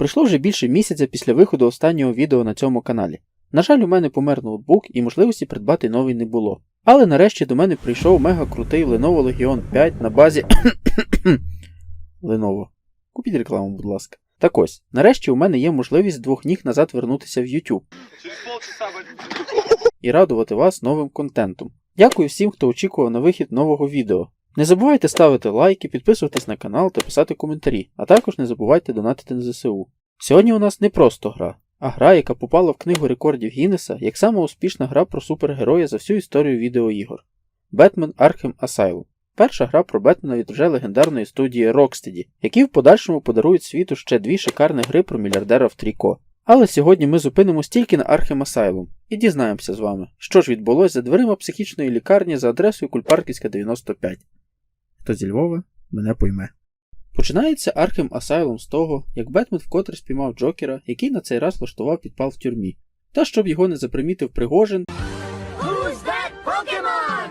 Пройшло вже більше місяця після виходу останнього відео на цьому каналі. На жаль, у мене помер ноутбук і можливості придбати новий не було. Але нарешті до мене прийшов мега крутий Lenovo Legion 5 на базі Lenovo. Купіть рекламу, будь ласка. Так ось, нарешті у мене є можливість двох ніг назад вернутися в YouTube і радувати вас новим контентом. Дякую всім, хто очікував на вихід нового відео. Не забувайте ставити лайки, підписуватись на канал та писати коментарі, а також не забувайте донатити на ЗСУ. Сьогодні у нас не просто гра, а гра, яка попала в книгу рекордів Гіннеса як сама успішна гра про супергероя за всю історію відеоігор Batman Arkham Asylum. Перша гра про Бетмена від вже легендарної студії Rocksteady, які в подальшому подарують світу ще дві шикарні гри про мільярдера в Тріко. Але сьогодні ми зупинимось тільки на Arkham Asylum і дізнаємося з вами, що ж відбулося за дверима психічної лікарні за адресою Кульпарківська 95. Хто зі Львова, мене пойме. Починається Arkham Asylum з того, як Бетмен вкотре спіймав Джокера, який на цей раз влаштував підпал в тюрмі. Та щоб його не запримітив Пригожин, Who's that Pokemon?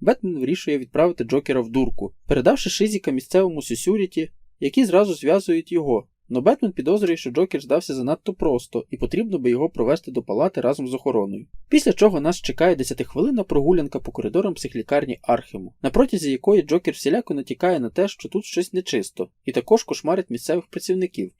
Бетмен вирішує відправити Джокера в дурку, передавши Шизіка місцевому Сюсюріті, які зразу зв'язують його. Но Бетмен підозрює, що Джокер здався занадто просто, і потрібно би його провести до палати разом з охороною. Після чого нас чекає 10-хвилинна прогулянка по коридорам психлікарні Архему, на протязі якої Джокер всіляко натякає на те, що тут щось нечисто, і також кошмарить місцевих працівників.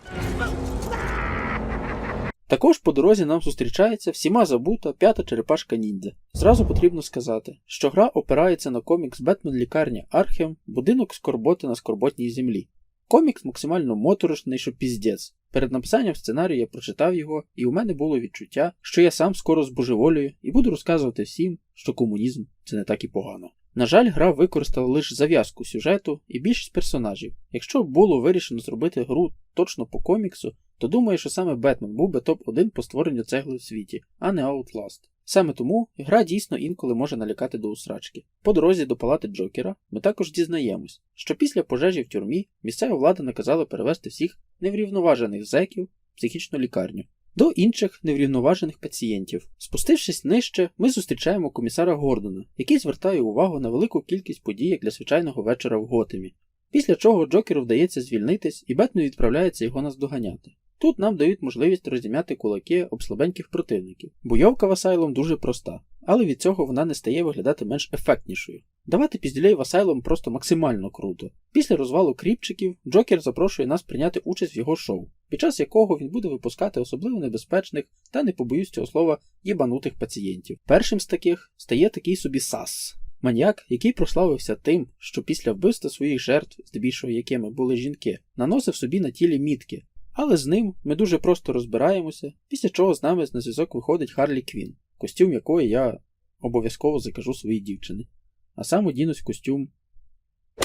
Також по дорозі нам зустрічається всіма забута п'ята черепашка ніндзя. Зразу потрібно сказати, що гра опирається на комікс Бетмен лікарня Архем, будинок скорботи на скорботній землі. Комікс максимально моторошний, що піздець. Перед написанням сценарію я прочитав його, і у мене було відчуття, що я сам скоро збожеволюю і буду розказувати всім, що комунізм це не так і погано. На жаль, гра використала лише зав'язку сюжету і більшість персонажів. Якщо було вирішено зробити гру точно по коміксу, то думаю, що саме Бетмен був би топ-1 по створенню цегли в світі, а не Outlast. Саме тому гра дійсно інколи може налякати до усрачки. По дорозі до палати Джокера ми також дізнаємось, що після пожежі в тюрмі місцева влада наказала перевести всіх неврівноважених зеків в психічну лікарню до інших неврівноважених пацієнтів. Спустившись нижче, ми зустрічаємо комісара Гордона, який звертає увагу на велику кількість подій для звичайного вечора в Готемі. Після чого Джокеру вдається звільнитись і Бетмен відправляється його наздоганяти. Тут нам дають можливість розім'яти кулаки об слабеньких противників. Бойовка в Асайлом дуже проста, але від цього вона не стає виглядати менш ефектнішою. Давати пізділей в Асайлом просто максимально круто. Після розвалу кріпчиків Джокер запрошує нас прийняти участь в його шоу, під час якого він буде випускати особливо небезпечних та не побоюсь цього слова єбанутих пацієнтів. Першим з таких стає такий собі Сас. Маніяк, який прославився тим, що після вбивства своїх жертв, здебільшого якими були жінки, наносив собі на тілі мітки, але з ним ми дуже просто розбираємося, після чого з нами на зв'язок виходить Харлі Квін, костюм якої я обов'язково закажу своїй дівчині, а сам одінусь в костюм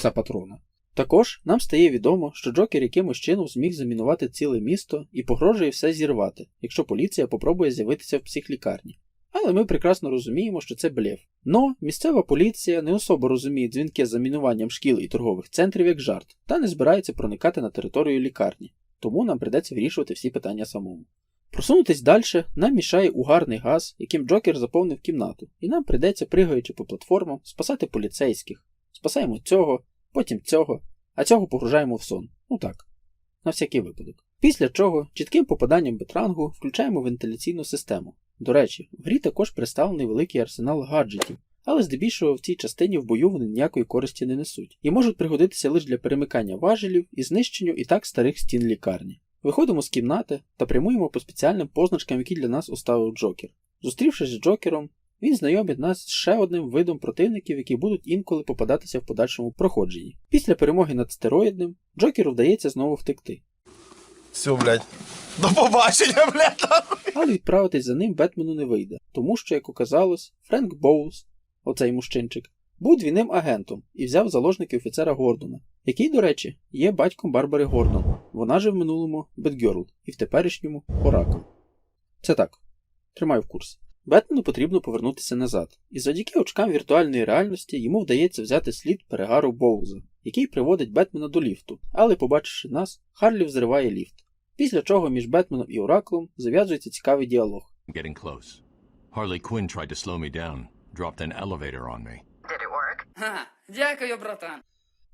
за патрона. Також нам стає відомо, що Джокер якимось чином зміг замінувати ціле місто і погрожує все зірвати, якщо поліція попробує з'явитися в психлікарні. Але ми прекрасно розуміємо, що це блеф. Но місцева поліція не особо розуміє дзвінки з замінуванням шкіл і торгових центрів як жарт, та не збирається проникати на територію лікарні тому нам придеться вирішувати всі питання самому. Просунутись далі нам мішає угарний газ, яким Джокер заповнив кімнату, і нам придеться, пригаючи по платформам, спасати поліцейських. Спасаємо цього, потім цього, а цього погружаємо в сон. Ну так, на всякий випадок. Після чого чітким попаданням бетрангу включаємо вентиляційну систему. До речі, в грі також представлений великий арсенал гаджетів, але здебільшого в цій частині в бою вони ніякої користі не несуть і можуть пригодитися лише для перемикання важелів і знищенню і так старих стін лікарні. Виходимо з кімнати та прямуємо по спеціальним позначкам, які для нас оставив Джокер. Зустрівшись з Джокером, він знайомить нас з ще одним видом противників, які будуть інколи попадатися в подальшому проходженні. Після перемоги над стероїдним Джокеру вдається знову втекти, Все, блядь. До побачення, блядь. але відправитись за ним Бетмену не вийде, тому що, як оказалось, Френк Боулс, оцей мужчинчик, був двійним агентом і взяв заложники офіцера Гордона, який, до речі, є батьком Барбари Гордон. Вона же в минулому Бетгерл і в теперішньому Оракл. Це так. Тримаю в курсі. Бетмену потрібно повернутися назад, і завдяки очкам віртуальної реальності йому вдається взяти слід перегару Боулза, який приводить Бетмена до ліфту, але, побачивши нас, Харлі взриває ліфт. Після чого між Бетменом і Ораклом зав'язується цікавий діалог. Getting close. Harley Quinn tried to slow me down, dropped an elevator on me. Did it work? Ха, дякую, братан.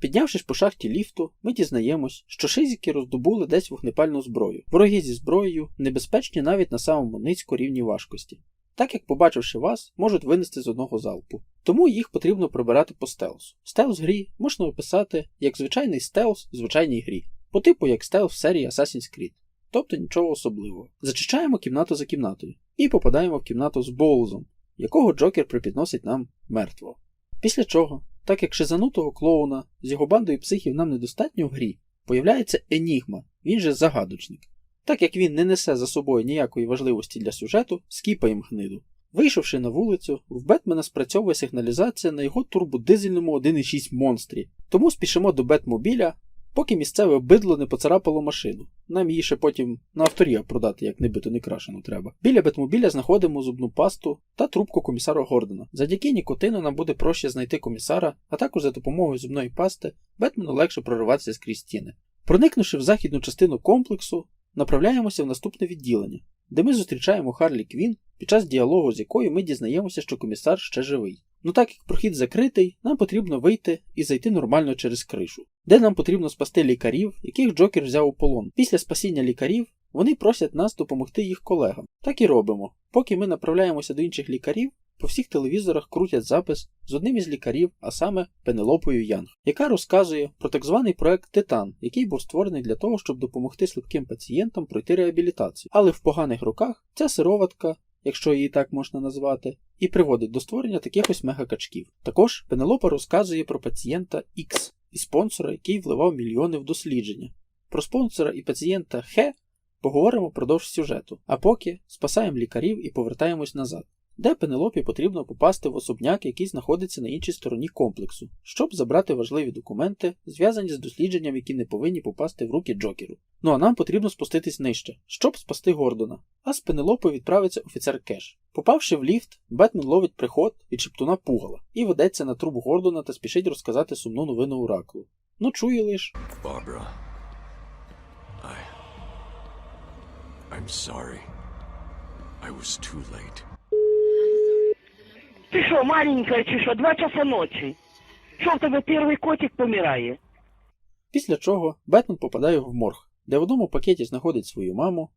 Піднявшись по шахті ліфту, ми дізнаємось, що шизики роздобули десь вогнепальну зброю. Вороги зі зброєю небезпечні навіть на самому низько рівні важкості. Так як, побачивши вас, можуть винести з одного залпу. Тому їх потрібно прибирати по стелсу. Стелс грі можна описати як звичайний стелс в звичайній грі, по типу як стелс в серії Assassin's Creed. Тобто нічого особливого. Зачищаємо кімнату за кімнатою і попадаємо в кімнату з Боулзом, якого Джокер припідносить нам мертвого. Після чого, так як шизанутого клоуна з його бандою психів нам недостатньо в грі, появляється Енігма, він же загадочник. Так як він не несе за собою ніякої важливості для сюжету, скіпаємо гниду. Вийшовши на вулицю, в Бетмена спрацьовує сигналізація на його турбодизельному 1.6 монстрі, тому спішимо до Бетмобіля, поки місцеве бидло не поцарапало машину. Нам її ще потім на авторія продати, як не бито не крашену треба. Біля Бетмобіля знаходимо зубну пасту та трубку комісара Гордона. Завдяки нікотину нам буде проще знайти комісара, а також за допомогою зубної пасти Бетмену легше прориватися скрізь стіни. Проникнувши в західну частину комплексу, направляємося в наступне відділення, де ми зустрічаємо Харлі Квін, під час діалогу з якою ми дізнаємося, що комісар ще живий. Ну так як прохід закритий, нам потрібно вийти і зайти нормально через кришу, де нам потрібно спасти лікарів, яких Джокер взяв у полон. Після спасіння лікарів вони просять нас допомогти їх колегам. Так і робимо. Поки ми направляємося до інших лікарів, по всіх телевізорах крутять запис з одним із лікарів, а саме Пенелопою Янг, яка розказує про так званий проект Титан, який був створений для того, щоб допомогти слабким пацієнтам пройти реабілітацію. Але в поганих руках ця сироватка, якщо її так можна назвати, і приводить до створення таких ось мегакачків. Також Пенелопа розказує про пацієнта X і спонсора, який вливав мільйони в дослідження. Про спонсора і пацієнта Хе поговоримо впродовж сюжету, а поки спасаємо лікарів і повертаємось назад де Пенелопі потрібно попасти в особняк, який знаходиться на іншій стороні комплексу, щоб забрати важливі документи, зв'язані з дослідженням, які не повинні попасти в руки Джокеру. Ну а нам потрібно спуститись нижче, щоб спасти Гордона. А з Пенелопою відправиться офіцер Кеш. Попавши в ліфт, Бетмен ловить приход від шептуна Пугала і ведеться на труп Гордона та спішить розказати сумну новину Оракулу. Ну чує лиш. I. I'm sorry. I was too late. Ти що, маленька, чи що, два часа ночі? Що в тебе перший котик помирає? Після чого Бетмен попадає в морг, де в одному пакеті знаходить свою маму,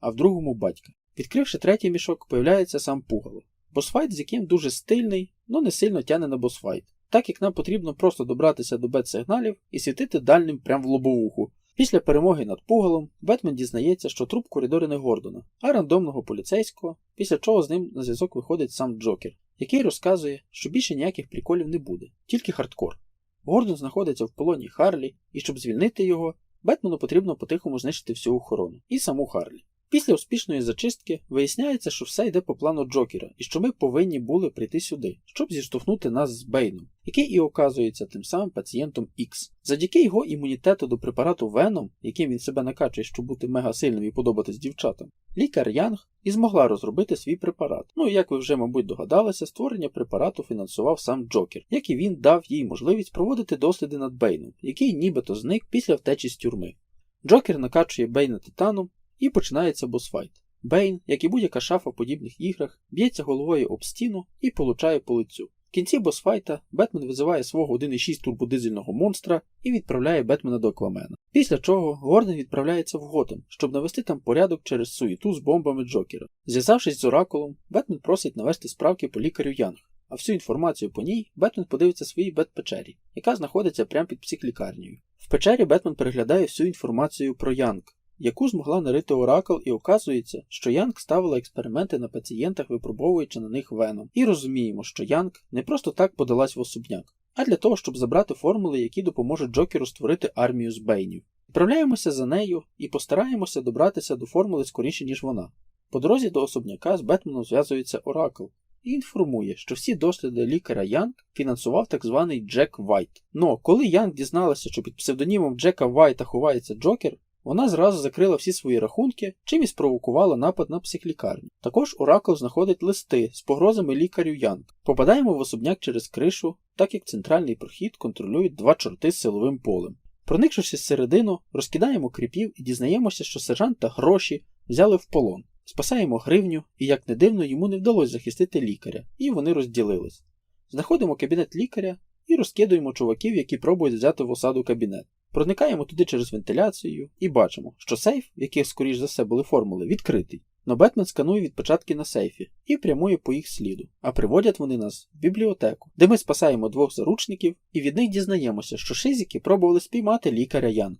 а в другому батька. Відкривши третій мішок, появляється сам Пугало. Босфайт, з яким дуже стильний, но не сильно тяне на босфайт, так як нам потрібно просто добратися до бет-сигналів і світити дальним прямо в лобовуху. Після перемоги над Пугалом Бетмен дізнається, що труп коридори не Гордона, а рандомного поліцейського, після чого з ним на зв'язок виходить сам Джокер, який розказує, що більше ніяких приколів не буде, тільки хардкор. Гордон знаходиться в полоні Харлі, і щоб звільнити його, Бетмену потрібно по-тихому знищити всю охорону і саму Харлі. Після успішної зачистки виясняється, що все йде по плану Джокера, і що ми повинні були прийти сюди, щоб зіштовхнути нас з Бейном, який і оказується тим самим пацієнтом X. Завдяки його імунітету до препарату Веном, яким він себе накачує, щоб бути мегасильним і подобатись дівчатам, лікар Янг і змогла розробити свій препарат. Ну і як ви вже, мабуть, догадалися, створення препарату фінансував сам Джокер, як і він дав їй можливість проводити досліди над Бейном, який нібито зник після втечі з тюрми. Джокер накачує Бейна титаном і починається босфайт. Бейн, як і будь-яка шафа в подібних іграх, б'ється головою об стіну і получає по лицю. В кінці босфайта Бетмен визиває свого 1.6 турбодизельного монстра і відправляє Бетмена до Аквамена. Після чого Гордон відправляється в Готем, щоб навести там порядок через суєту з бомбами Джокера. Зв'язавшись з Оракулом, Бетмен просить навести справки по лікарю Янг, а всю інформацію по ній Бетмен подивиться своїй бет-печері, яка знаходиться прямо під психлікарнею. В печері Бетмен переглядає всю інформацію про Янг, яку змогла нарити Оракл, і оказується, що Янг ставила експерименти на пацієнтах, випробовуючи на них веном. І розуміємо, що Янг не просто так подалась в особняк, а для того, щоб забрати формули, які допоможуть Джокеру створити армію з Бейнів. Відправляємося за нею і постараємося добратися до формули скоріше, ніж вона. По дорозі до особняка з Бетменом зв'язується Оракл і інформує, що всі досліди лікаря Янг фінансував так званий Джек Вайт. Но коли Янг дізналася, що під псевдонімом Джека Вайта ховається Джокер, вона зразу закрила всі свої рахунки, чим і спровокувала напад на психлікарню. Також Оракл знаходить листи з погрозами лікарю Янг. Попадаємо в особняк через кришу, так як центральний прохід контролюють два чорти з силовим полем. Проникшись зсередину, розкидаємо кріпів і дізнаємося, що сержант та гроші взяли в полон. Спасаємо гривню, і як не дивно, йому не вдалося захистити лікаря, і вони розділились. Знаходимо кабінет лікаря, і розкидуємо чуваків, які пробують взяти в осаду кабінет. Проникаємо туди через вентиляцію і бачимо, що сейф, в яких, скоріш за все, були формули, відкритий. Но Бетмен сканує відпечатки на сейфі і прямує по їх сліду. А приводять вони нас в бібліотеку, де ми спасаємо двох заручників і від них дізнаємося, що шизики пробували спіймати лікаря Янг.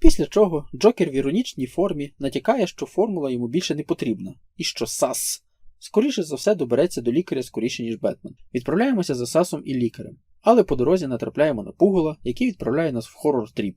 Після чого Джокер в іронічній формі натякає, що формула йому більше не потрібна, і що САС скоріше за все добереться до лікаря скоріше, ніж Бетмен. Відправляємося за Сасом і лікарем, але по дорозі натрапляємо на Пугола, який відправляє нас в хорор тріп.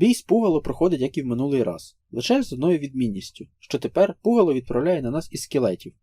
Бій з Пугало проходить, як і в минулий раз, лише з одною відмінністю, що тепер Пугало відправляє на нас із скелетів.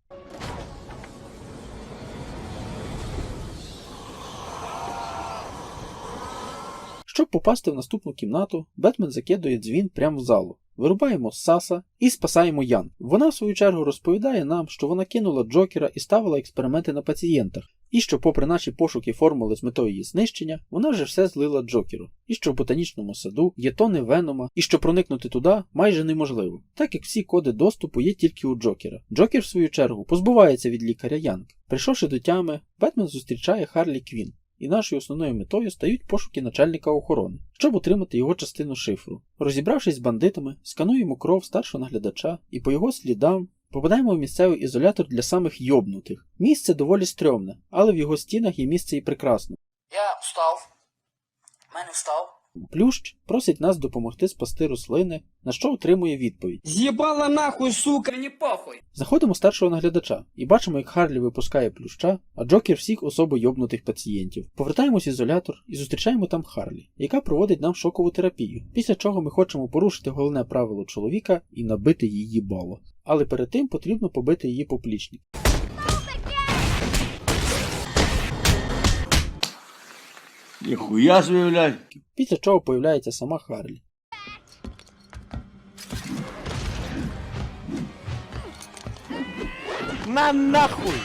Щоб попасти в наступну кімнату, Бетмен закидує дзвін прямо в залу. Вирубаємо Саса і спасаємо Ян. Вона, в свою чергу, розповідає нам, що вона кинула Джокера і ставила експерименти на пацієнтах, і що, попри наші пошуки формули з метою її знищення, вона вже все злила Джокеру, і що в ботанічному саду є тони Венома, і що проникнути туди майже неможливо, так як всі коди доступу є тільки у Джокера. Джокер, в свою чергу, позбувається від лікаря Янг. Прийшовши до тями, Бетмен зустрічає Харлі Квін. І нашою основною метою стають пошуки начальника охорони, щоб отримати його частину шифру. Розібравшись з бандитами, скануємо кров старшого наглядача і по його слідам попадаємо в місцевий ізолятор для самих йобнутих. Місце доволі стрьомне, але в його стінах є місце і прекрасне. Я встав. Мене встав. Плющ просить нас допомогти спасти рослини, на що отримує відповідь. З'їбала нахуй, сука, не похуй. Заходимо старшого наглядача і бачимо, як Харлі випускає плюща, а Джокер всіх особо йобнутих пацієнтів. Повертаємось в ізолятор і зустрічаємо там Харлі, яка проводить нам шокову терапію, після чого ми хочемо порушити головне правило чоловіка і набити її бало. Але перед тим потрібно побити її поплічник. Ніхуя блядь. Після чого появляється сама Харлі. На нахуй!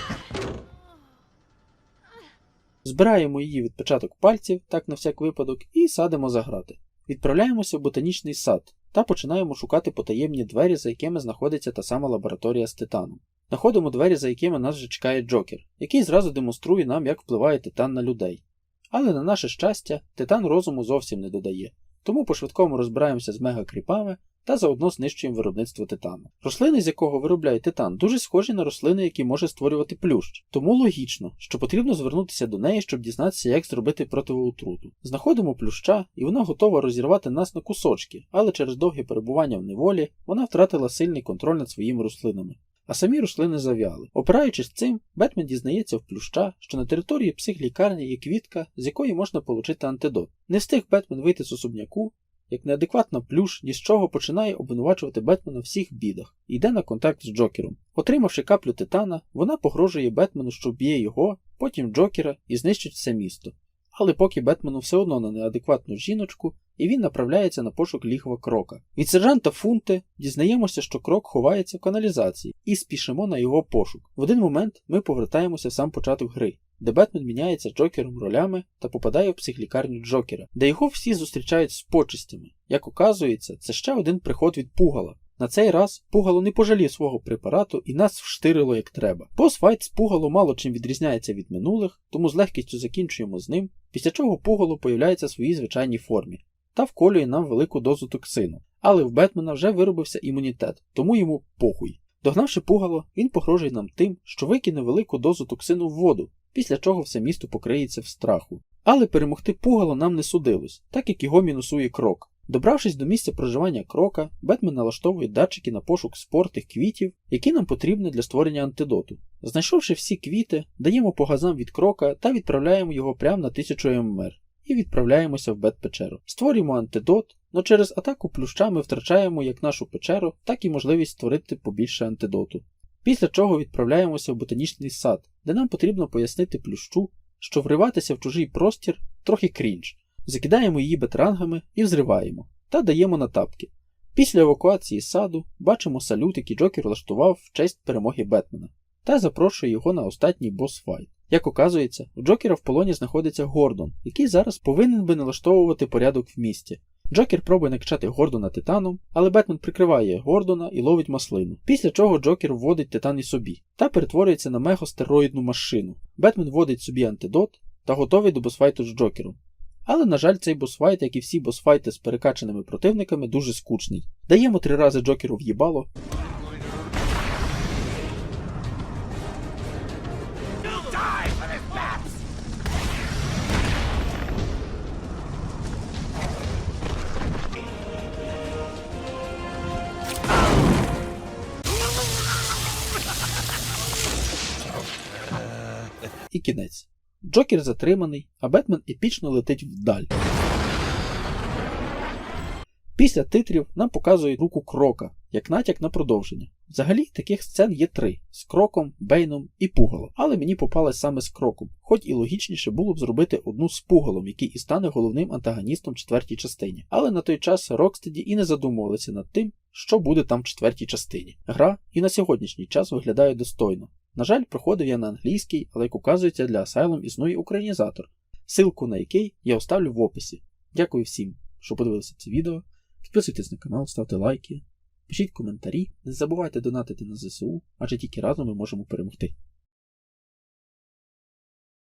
Збираємо її відпечаток пальців, так на всяк випадок, і садимо за грати. Відправляємося в ботанічний сад та починаємо шукати потаємні двері, за якими знаходиться та сама лабораторія з титаном. Знаходимо двері, за якими нас вже чекає Джокер, який зразу демонструє нам, як впливає титан на людей. Але на наше щастя, титан розуму зовсім не додає, тому по-швидкому розбираємося з мегакріпами та заодно знищуємо виробництво титану. Рослини, з якого виробляє титан, дуже схожі на рослини, які може створювати плющ, тому логічно, що потрібно звернутися до неї, щоб дізнатися, як зробити противоотруту. Знаходимо плюща, і вона готова розірвати нас на кусочки, але через довге перебування в неволі вона втратила сильний контроль над своїми рослинами. А самі рослини зав'яли. Опираючись цим, Бетмен дізнається в плюща, що на території психлікарні є квітка, з якої можна отримати антидот. Не встиг Бетмен вийти з особняку, як неадекватна плюш ні з чого починає обвинувачувати Бетмена в всіх бідах і йде на контакт з Джокером. Отримавши каплю титана, вона погрожує Бетмену, що вб'є його, потім Джокера і знищить все місто. Але поки Бетмену все одно на неадекватну жіночку, і він направляється на пошук лігва крока. Від сержанта Фунте дізнаємося, що крок ховається в каналізації, і спішимо на його пошук. В один момент ми повертаємося в сам початок гри, де Бетмен міняється Джокером ролями та попадає в психлікарню Джокера, де його всі зустрічають з почистями. Як оказується, це ще один приход від Пугала. На цей раз Пугало не пожалів свого препарату і нас вштирило як треба. Босфайт з Пугало мало чим відрізняється від минулих, тому з легкістю закінчуємо з ним, після чого Пугало появляється в своїй звичайній формі та вколює нам велику дозу токсину. Але в Бетмена вже виробився імунітет, тому йому похуй. Догнавши пугало, він погрожує нам тим, що викине велику дозу токсину в воду, після чого все місто покриється в страху. Але перемогти пугало нам не судилось, так як його мінусує крок. Добравшись до місця проживання крока, Бетмен налаштовує датчики на пошук спортих квітів, які нам потрібні для створення антидоту. Знайшовши всі квіти, даємо по газам від крока та відправляємо його прямо на 1000 ММР і відправляємося в бет-печеру. Створюємо антидот, но через атаку плюща ми втрачаємо як нашу печеру, так і можливість створити побільше антидоту. Після чого відправляємося в ботанічний сад, де нам потрібно пояснити плющу, що вриватися в чужий простір трохи крінж, закидаємо її бетрангами і взриваємо, та даємо на тапки. Після евакуації саду бачимо салют, який Джокер влаштував в честь перемоги Бетмена, та запрошує його на останній босс-файт. Як оказується, у Джокера в полоні знаходиться Гордон, який зараз повинен би налаштовувати порядок в місті. Джокер пробує накачати Гордона титаном, але Бетмен прикриває Гордона і ловить маслину. Після чого Джокер вводить титан і собі та перетворюється на мехостероїдну машину. Бетмен вводить собі антидот та готовий до босфайту з Джокером. Але, на жаль, цей босфайт, як і всі босфайти з перекачаними противниками, дуже скучний. Даємо три рази Джокеру в'їбало. Кінець. Джокер затриманий, а Бетмен епічно летить вдаль. Після титрів нам показують руку Крока, як натяк на продовження. Взагалі таких сцен є три: з кроком, Бейном і Пугалом. Але мені попалась саме з кроком, хоч і логічніше було б зробити одну з Пугалом, який і стане головним антагоністом четвертій частині. Але на той час Рокстеді і не задумувалися над тим, що буде там в четвертій частині. Гра і на сьогоднішній час виглядає достойно. На жаль, проходив я на англійській, але як указується, для Asylum існує українізатор, силку на який я оставлю в описі. Дякую всім, що подивилися це відео. Підписуйтесь на канал, ставте лайки, пишіть коментарі, не забувайте донатити на ЗСУ, адже тільки разом ми можемо перемогти.